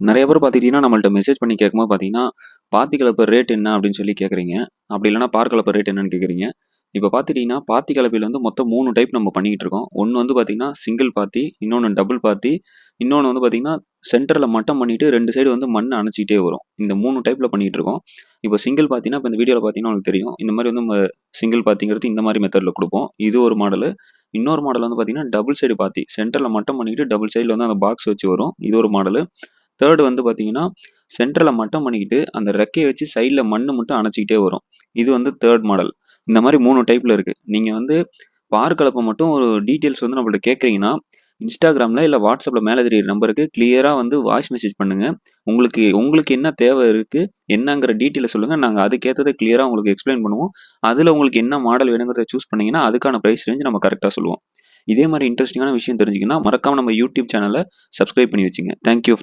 நிறைய பேர் பார்த்துக்கிட்டிங்கன்னா நம்மள்ட்ட மெசேஜ் பண்ணி கேட்கும்போது பார்த்தீங்கன்னா, பாத்தி கலப்பு ரேட் என்ன அப்படின்னு சொல்லி கேட்குறீங்க. அப்படி இல்லைனா பார் கலப்பை ரேட் என்னன்னு கேட்குறீங்க. இப்போ பார்த்துட்டீங்கன்னா, பாத்தி கலப்பையில் வந்து மொத்தம் மூணு டைப் நம்ம பண்ணிக்கிட்டு இருக்கோம். ஒன்று வந்து பார்த்தீங்கன்னா, சிங்கிள் பாத்தி, இன்னொன்று டபுள் பாத்தி, இன்னொன்று வந்து பார்த்தீங்கன்னா, சென்டரில் மட்டம் பண்ணிட்டு ரெண்டு சைடு வந்து மண் அணைச்சிக்கிட்டே வரும். இந்த மூணு டைப்பில் பண்ணிகிட்டு இருக்கோம். இப்போ சிங்கிள் பார்த்தீங்கன்னா இப்போ இந்த வீடியோவில் பார்த்தீங்கன்னா உங்களுக்கு தெரியும். இந்த மாதிரி வந்து நம்ம சிங்கிள் பாத்திங்கிறது இந்த மாதிரி மெத்தடில் கொடுப்போம் இது ஒரு மாடலு. இன்னொரு மாடல் வந்து பார்த்தீங்கன்னா, டபுள் சைடு பாத்தி. சென்டரில் மட்டம் பண்ணிட்டு டபுள் சைடில் வந்து அந்த பாக்ஸ் வச்சு வரும். இது ஒரு மாடலு. தேர்டு வந்து பார்த்தீங்கன்னா, சென்டர்ல மட்டம் பண்ணிக்கிட்டு, அந்த ரெக்கையை வச்சு சைடில் மண் மட்டும் அணைச்சிக்கிட்டே வரும். இது வந்து தேர்ட் மாடல். இந்த மாதிரி மூணு டைப்பில் இருக்குது நீங்கள் வந்து பார் கலப்பை மட்டும் ஒரு டீட்டெயில்ஸ் வந்து நம்மள்ட்ட கேட்குறீங்கன்னா, இன்ஸ்டாகிராமில் இல்லை வாட்ஸ்அப்பில் மேலே தெரியுற நம்பருக்கு கிளியராக வந்து வாய்ஸ் மெசேஜ் பண்ணுங்கள் உங்களுக்கு உங்களுக்கு என்ன தேவை இருக்குது என்னங்கிற டீட்டெயிலை சொல்லுங்கள் நாங்கள் அதுக்கேற்றதை கிளியராக உங்களுக்கு எக்ஸ்ப்ளைன் பண்ணுவோம். அதில் உங்களுக்கு என்ன மாடல் வேணுங்கிறத சூஸ் பண்ணிங்கன்னா அதுக்கான ப்ரைஸ் ரேஞ்சு நம்ம கரெக்டாக சொல்லுவோம். இதே மாதிரி இன்ட்ரெஸ்டிங்கான விஷயம் தெரிஞ்சுக்கணும்னா, மறக்காம நம்ம யூடியூப் சேனலை சப்ஸ்கிரைப் பண்ணி வச்சுங்க. Thank you